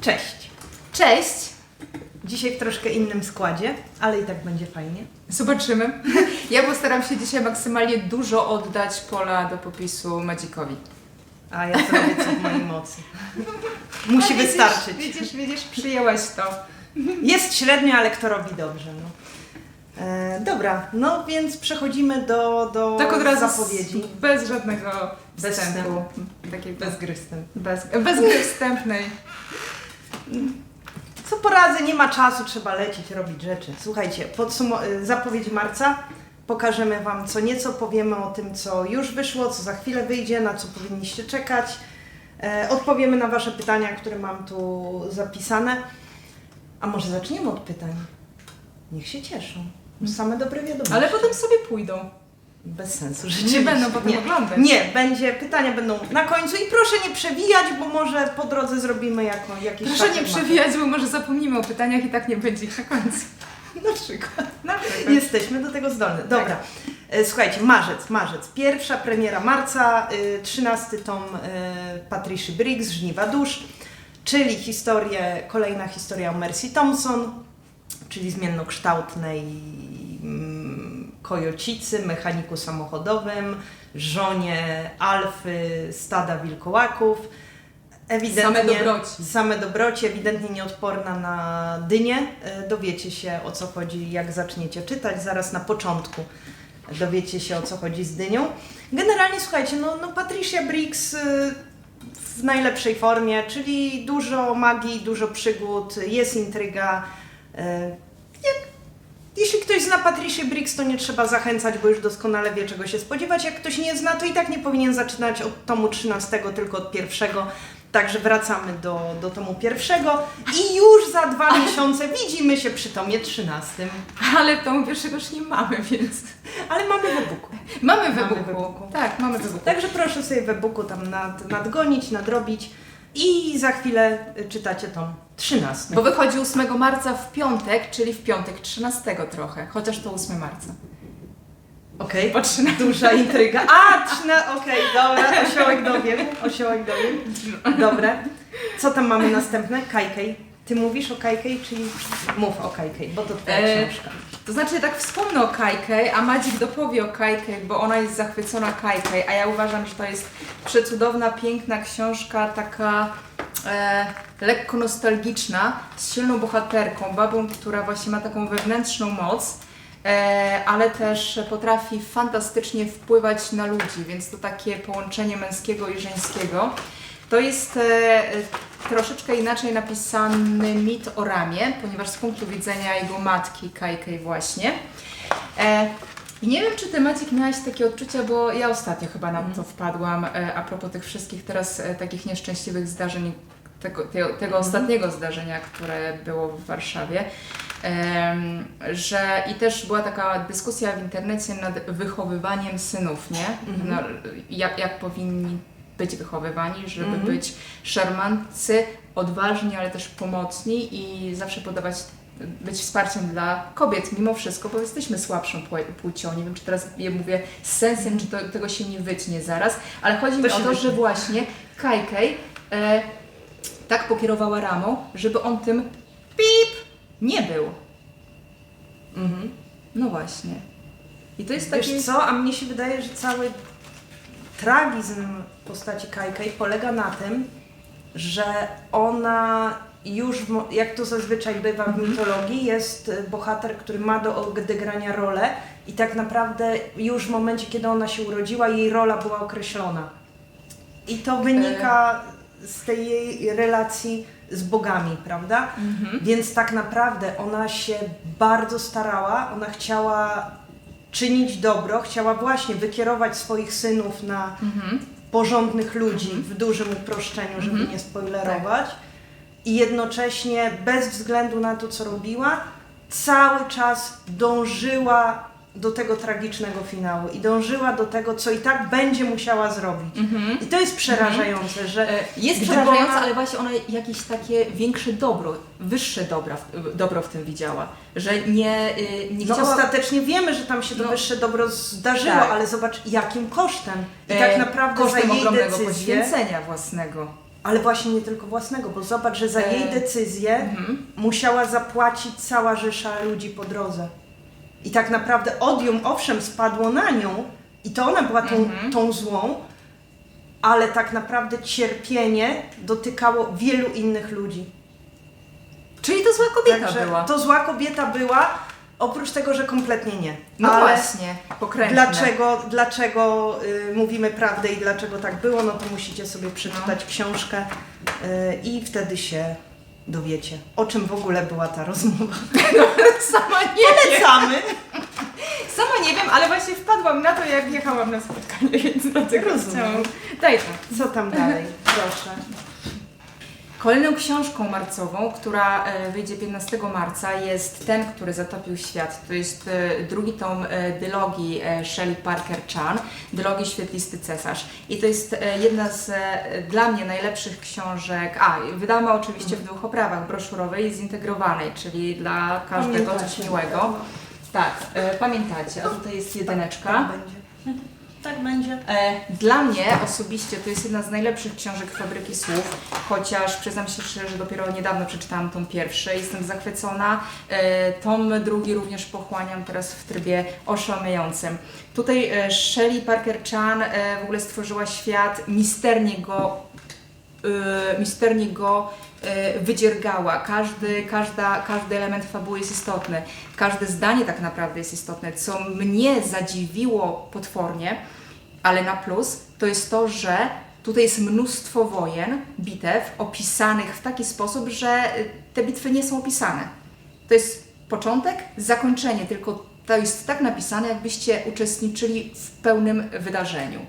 Cześć. Cześć! Dzisiaj w troszkę innym składzie, ale i tak będzie fajnie. Zobaczymy. Ja postaram się dzisiaj maksymalnie dużo oddać pola do popisu Madzikowi. A ja zrobię co w mojej mocy. Musi widzisz, wystarczyć. Widzisz, widzisz, przyjęłaś to. Jest średnio, ale kto robi dobrze. No. E, dobra, no więc przechodzimy do, do Tak od razu zapowiedzi. z- bez żadnego Bez wstępu. Takiej Bez gry tym. bez, bez gry wstępnej. Co poradzę, nie ma czasu, trzeba lecieć, robić rzeczy. Słuchajcie, podsumo- y, zapowiedź marca. Pokażemy Wam co nieco, powiemy o tym, co już wyszło, co za chwilę wyjdzie, na co powinniście czekać. E, odpowiemy na Wasze pytania, które mam tu zapisane. A może zaczniemy od pytań? Niech się cieszą. Same dobre wiadomości. Ale potem sobie pójdą. Bez sensu, Nie rzeczywiście. będą potem nie. oglądać. Nie, będzie, pytania będą na końcu i proszę nie przewijać, bo może po drodze zrobimy jako, jakiś Proszę nie przewijać, bo może zapomnimy o pytaniach i tak nie będzie ich na końcu. Na przykład. Na przykład. Jesteśmy do tego zdolni. Dobra. E, Słuchajcie, marzec, marzec. Pierwsza premiera marca, y, trzynasty tom y, Patricia Briggs, Żniwa Dusz, czyli historię, kolejna historia o Mercy Thompson, czyli zmiennokształtnej mm, kojocicy, mechaniku samochodowym, żonie alfy stada wilkołaków. Ewidentnie, Same dobroci. Same dobroci, ewidentnie nieodporna na dynię. E, Dowiecie się o co chodzi, jak zaczniecie czytać. Zaraz na początku dowiecie się o co chodzi z dynią. Generalnie słuchajcie, no, no Patricia Briggs y, w najlepszej formie, czyli dużo magii, dużo przygód, jest intryga. Jeśli ktoś zna Patricia Briggs, to nie trzeba zachęcać, bo już doskonale wie czego się spodziewać. Jak ktoś nie zna, to i tak nie powinien zaczynać od tomu 13, tylko od pierwszego. Także wracamy do, do tomu pierwszego i już za dwa miesiące widzimy się przy tomie 13. Ale tą pierwszego już nie mamy, więc... Ale mamy w e-booku. Mamy w e-booku. Tak, mamy wybuchu. Także proszę sobie w e-booku tam nad, nadgonić, nadrobić i za chwilę y, czytacie tom 13. Bo wychodzi 8 marca w piątek, czyli w piątek 13 trochę, chociaż to 8 marca. Okej, 13. duża intryga. A, 13, okej, dobra, osiołek dobiegł, osiołek dobiegł. Dobre. Co tam mamy następne? Kajkej. Ty mówisz o Kajkej, czyli mów o Kajkej, bo to twoja E, książka. To znaczy tak wspomnę o Kajkej, a Madzik dopowie o Kajkej, bo ona jest zachwycona Kajkej, a ja uważam, że to jest przecudowna, piękna książka, taka e, lekko nostalgiczna, z silną bohaterką, babą, która właśnie ma taką wewnętrzną moc, e, ale też potrafi fantastycznie wpływać na ludzi, więc to takie połączenie męskiego i żeńskiego. To jest e, troszeczkę inaczej napisany mit o Ramie, ponieważ z punktu widzenia jego matki, Kajkej właśnie. E, I nie wiem, czy Ty, Maciek, miałaś takie odczucia, bo ja ostatnio chyba na to wpadłam, e, a propos tych wszystkich teraz e, takich nieszczęśliwych zdarzeń, tego, tego, tego ostatniego zdarzenia, które było w Warszawie. Że i też była taka dyskusja w internecie nad wychowywaniem synów, nie? Mhm. No, jak, jak powinni być wychowywani, żeby Mhm. być szarmantcy, odważni, ale też pomocni i zawsze podawać, być wsparciem dla kobiet mimo wszystko, bo jesteśmy słabszą płcią. Nie wiem, czy teraz je mówię z sensem, czy to, tego się nie wytnie zaraz, ale chodzi To mi o to, wytnie. że właśnie Kajkej e, tak pokierowała ramą, żeby on tym pip nie był. Mhm. No właśnie. I to jest takie... Wiesz co, a mnie się wydaje, że cały tragizm postaci Kajkej polega na tym, że ona już, jak to zazwyczaj bywa w mitologii, jest y, bohater, który ma do odegrania rolę i tak naprawdę już w momencie, kiedy ona się urodziła, jej rola była określona. I to wynika z tej jej relacji z bogami, prawda? Mhm. Więc tak naprawdę ona się bardzo starała, ona chciała czynić dobro, chciała właśnie wykierować swoich synów na Mhm. porządnych ludzi w dużym uproszczeniu, żeby Mhm. nie spoilerować. I jednocześnie bez względu na to, co robiła, cały czas dążyła do tego tragicznego finału i dążyła do tego, co i tak będzie musiała zrobić. Mhm. I to jest przerażające, że E, Jest przerażające, ona- ale właśnie ona jakieś takie większe dobro, wyższe dobra, dobro w tym widziała. Że nie, y, nie No chciała... ostatecznie wiemy, że tam się to No. wyższe dobro zdarzyło, Tak. ale zobacz jakim kosztem. I e, tak naprawdę za kosztem jej ogromnego decyzję, poświęcenia własnego. Ale właśnie nie tylko własnego, bo zobacz, że za E, jej decyzję Mhm. musiała zapłacić cała rzesza ludzi po drodze. I tak naprawdę odium owszem spadło na nią i to ona była tą, Mhm. tą złą, ale tak naprawdę cierpienie dotykało wielu innych ludzi. Czyli to zła kobieta Także była. to zła kobieta była, oprócz tego, że kompletnie nie. No ale właśnie, pokrętne. dlaczego, dlaczego y, mówimy prawdę i dlaczego tak było, no to musicie sobie przeczytać książkę y, i wtedy się dowiecie, o czym w ogóle była ta rozmowa. Sama nie. Polecamy! Sama nie wiem, ale właśnie wpadłam na to, jak jechałam na spotkanie, więc dlatego Rozumiem. chciałam... Daj to. Co tam dalej? Proszę. Kolejną książką marcową, która e, wyjdzie 15 marca jest Ten, który zatopił świat. To jest e, drugi tom e, dylogii Shelley Parker Chan, dylogii Świetlisty Cesarz. I to jest jedna z dla mnie najlepszych książek, a wydamy oczywiście w dwóch oprawach, broszurowej i zintegrowanej, czyli dla każdego coś miłego. Tak, e, pamiętacie, a tutaj jest jedyneczka. Tak będzie. Tak będzie. E, Dla mnie osobiście to jest jedna z najlepszych książek Fabryki Słów, chociaż przyznam się szczerze, że dopiero niedawno przeczytałam tom pierwszy, jestem zachwycona. E, Tom drugi również pochłaniam teraz w trybie oszałamiającym. Tutaj e, Shelley Parker Chan w ogóle stworzyła świat, misternie go misternie go y, wydziergała. Każdy, każda, każdy element fabuły jest istotny. Każde zdanie tak naprawdę jest istotne. Co mnie zadziwiło potwornie, ale na plus, to jest to, że tutaj jest mnóstwo wojen, bitew opisanych w taki sposób, że y, te bitwy nie są opisane. To jest początek, zakończenie, tylko to jest tak napisane, jakbyście uczestniczyli w pełnym wydarzeniu.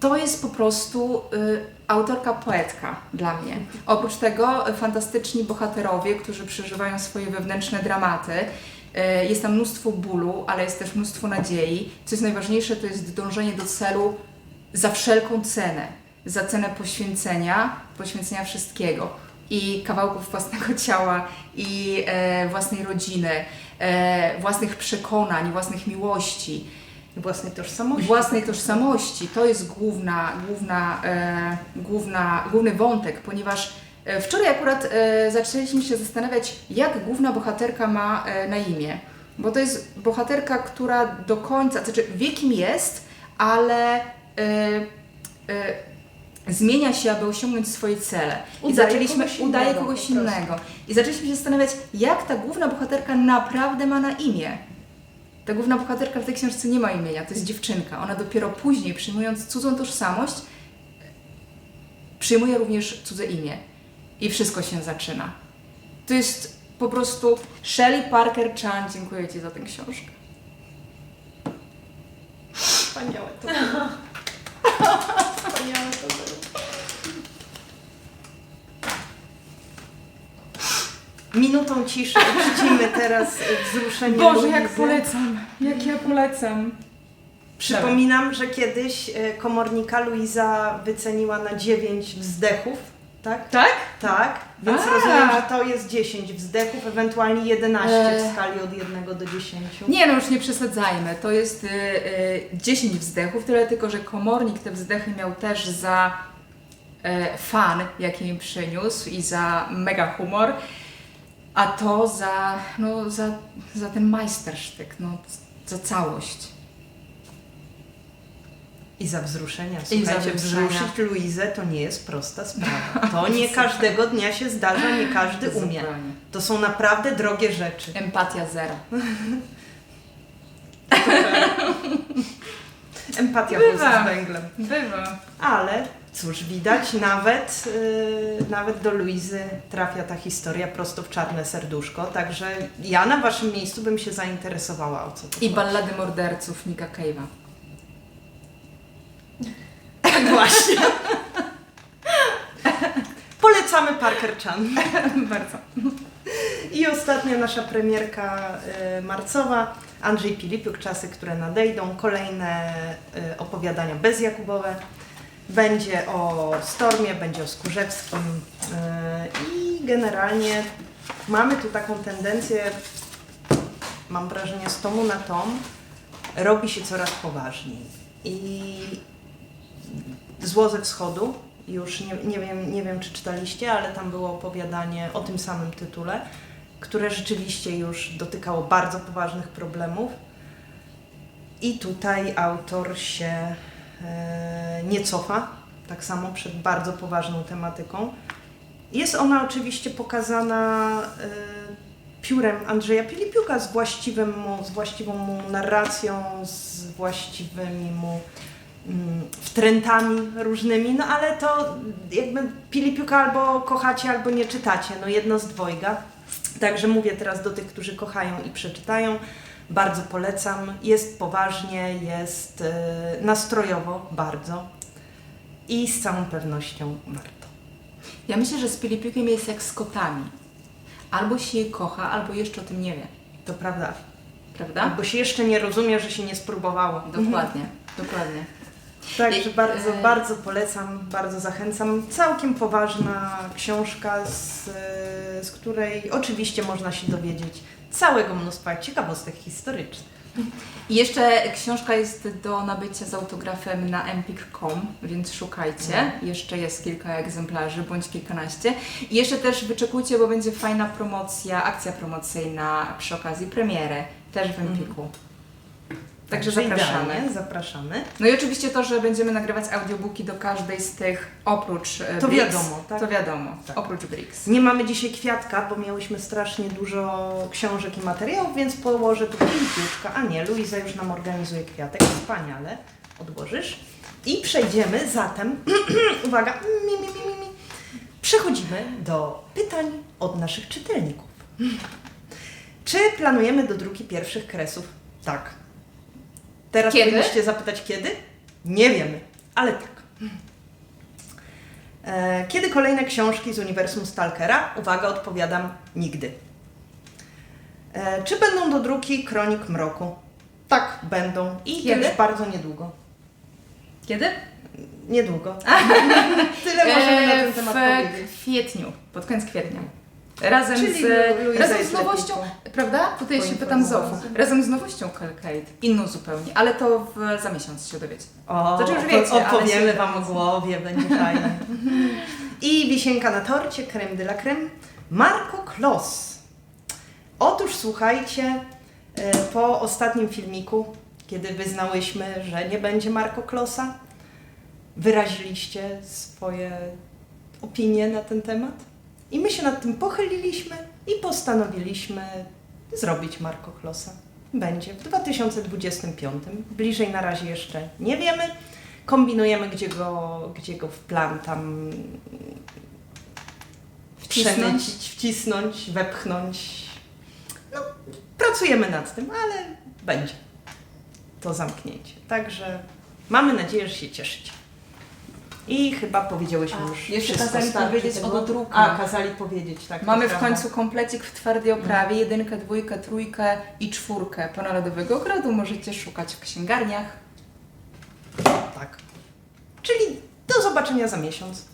To jest po prostu y, autorka poetka dla mnie. Oprócz tego fantastyczni bohaterowie, którzy przeżywają swoje wewnętrzne dramaty. Y, jest tam mnóstwo bólu, ale jest też mnóstwo nadziei. Co jest najważniejsze, to jest dążenie do celu za wszelką cenę. Za cenę poświęcenia, poświęcenia wszystkiego. I kawałków własnego ciała, i e, własnej rodziny, e, własnych przekonań, własnych miłości Własnej tożsamości. własnej tożsamości. To jest główna, główna, e, główna, główny wątek, ponieważ e, wczoraj akurat e, zaczęliśmy się zastanawiać, jak główna bohaterka ma e, na imię. Bo to jest bohaterka, która do końca, znaczy wie kim jest, ale e, e, zmienia się, aby osiągnąć swoje cele. I Udaje zaczęliśmy, kogoś udaje kogoś innego. I zaczęliśmy się zastanawiać, jak ta główna bohaterka naprawdę ma na imię. Ta główna bohaterka w tej książce nie ma imienia, to jest dziewczynka. Ona dopiero później, przyjmując cudzą tożsamość, przyjmuje również cudze imię. I wszystko się zaczyna. To jest po prostu Shelley Parker Chan. Dziękuję Ci za tę książkę. Wspaniałe to było. Wspaniałe to było. Minutą ciszy uczcimy teraz wzruszenie Boże, jak Luizy. polecam! Jak ja polecam! Przypominam, że kiedyś e, komornika Luiza wyceniła na 9 wzdechów, tak? Tak? Tak, więc A. rozumiem, że to jest 10 wzdechów, ewentualnie 11 E. w skali od 1 do 10. Nie no, już nie przesadzajmy. To jest y, y, 10 wzdechów, tyle tylko, że komornik te wzdechy miał też za y, fan, jaki mi przyniósł i za mega humor, a to za, no, za, za ten majstersztyk, no, za całość. I za wzruszenia. I za Słuchajcie, wzruszenia. wzruszyć Luizę to nie jest prosta sprawa. To nie każdego dnia się zdarza, nie każdy umie. To są naprawdę drogie rzeczy. Empatia zero. Empatia Bywa. z węglem. Bywa. Ale cóż, widać, nawet, yy, nawet do Luizy trafia ta historia prosto w czarne serduszko. Także ja na waszym miejscu bym się zainteresowała o co to I chodzi. ballady morderców Nika Cave'a. Tak właśnie. Polecamy Parker Chan. Bardzo. I ostatnia nasza premierka y, marcowa. Andrzej Pilipiuk, Czasy, które nadejdą. Kolejne y, opowiadania bezjakubowe. Będzie o Stormie, będzie o Skórzewskim. Y, I generalnie mamy tu taką tendencję, mam wrażenie, z tomu na tom robi się coraz poważniej. I Zło ze wschodu. Już nie, nie, wiem, nie wiem, czy czytaliście, ale tam było opowiadanie o tym samym tytule, które rzeczywiście już dotykało bardzo poważnych problemów. I tutaj autor się e, nie cofa, tak samo przed bardzo poważną tematyką. Jest ona oczywiście pokazana e, piórem Andrzeja Pilipiuka z, właściwym mu, z właściwą mu narracją, z właściwymi mu mm, wtrętami różnymi, no ale to jakby Pilipiuka albo kochacie, albo nie czytacie, no jedno z dwojga. Także mówię teraz do tych, którzy kochają i przeczytają. Bardzo polecam. Jest poważnie, jest e, nastrojowo bardzo i z całą pewnością warto. Ja myślę, że z Pilipiukiem jest jak z kotami. Albo się je kocha, albo jeszcze o tym nie wie. To prawda. Prawda? Bo się jeszcze nie rozumie, że się nie spróbowało. Dokładnie, dokładnie. Także bardzo, e- bardzo polecam, bardzo zachęcam. Całkiem poważna książka, z, e, z której oczywiście można się dowiedzieć całego mnóstwa ciekawostek historycznych. I jeszcze książka jest do nabycia z autografem na empik.com, więc szukajcie. Jeszcze jest kilka egzemplarzy, bądź kilkanaście. I jeszcze też wyczekujcie, bo będzie fajna promocja, akcja promocyjna przy okazji premiery, też w Empiku. Także zapraszamy. idealnie, zapraszamy. No i oczywiście to, że będziemy nagrywać audiobooki do każdej z tych, oprócz e, To Bricks, wiadomo, tak? To wiadomo, Tak. oprócz Bricks. Nie mamy dzisiaj kwiatka, bo miałyśmy strasznie dużo książek i materiałów, więc położę tu piłkę. A nie, Luiza już nam organizuje kwiatek. Wspaniale. Odłożysz. I przejdziemy zatem, uwaga, mi, mi, mi, mi, mi. przechodzimy do pytań od naszych czytelników. Czy planujemy do druki pierwszych kresów? Tak. Teraz Kiedy? powinniście zapytać kiedy? Nie wiemy, ale tak. E, Kiedy kolejne książki z uniwersum Stalkera? Uwaga, odpowiadam nigdy. E, Czy będą do druki Kronik Mroku? Tak, będą. I Kiedy? już bardzo niedługo. Kiedy? Niedługo. Tyle możemy na ten temat E, w powiedzieć. kwietniu, pod koniec kwietnia. Razem Czyli z, Lu- razem z nowością, prawda? Tutaj się pytam. Zofu. Razem z nowością Calcade, inną zupełnie, ale to w, za miesiąc się dowiecie. O, To już wiecie, ale opowiemy się- Wam o głowie, będzie fajnie. I wisienka na torcie, creme de la creme. Marco Kloss. Otóż słuchajcie, e, po ostatnim filmiku, kiedy wyznałyśmy, że nie będzie Marco Klossa, wyraziliście swoje opinie na ten temat. I my się nad tym pochyliliśmy i postanowiliśmy zrobić Marco Klossa. Będzie w 2025. Bliżej na razie jeszcze nie wiemy. Kombinujemy, gdzie go, gdzie go w plan tam przemycić, wcisnąć, wepchnąć. No, pracujemy nad tym, ale będzie to zamknięcie. Także mamy nadzieję, że się cieszycie. I chyba powiedziałyśmy A, już jeszcze wszystko kazali starczy powiedzieć tego. o dodruku. A, kazali powiedzieć, tak. to Mamy w prawda. końcu komplecik w twardej oprawie, jedynkę, dwójkę, trójkę i czwórkę Ponarodowego Ogrodu. Możecie szukać w księgarniach. Tak. Czyli do zobaczenia za miesiąc.